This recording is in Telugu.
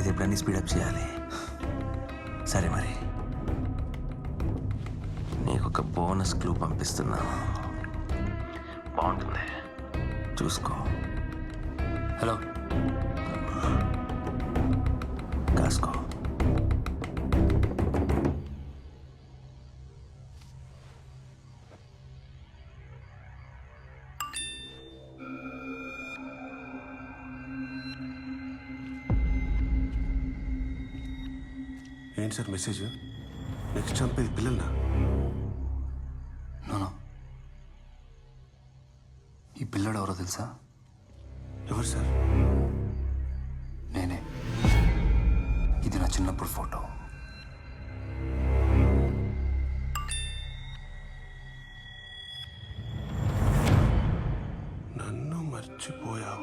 అయితే ఎప్పుడన్నీ స్పీడప్ చేయాలి. సరే మరి. నీకు ఒక బోనస్ క్లూ పంపిస్తున్నా. బాగుంటుంది. చూసుకో. హలో కాసుకో. ఏంటి సార్ మెసేజ్? నెక్స్ట్ చంపేది పిల్లల్నా? నానా. ఈ పిల్లడు ఎవరో తెలుసా? ఎవరు సార్? నేనే. ఇది నా చిన్నప్పుడు ఫోటో. నన్ను మర్చిపోయావు.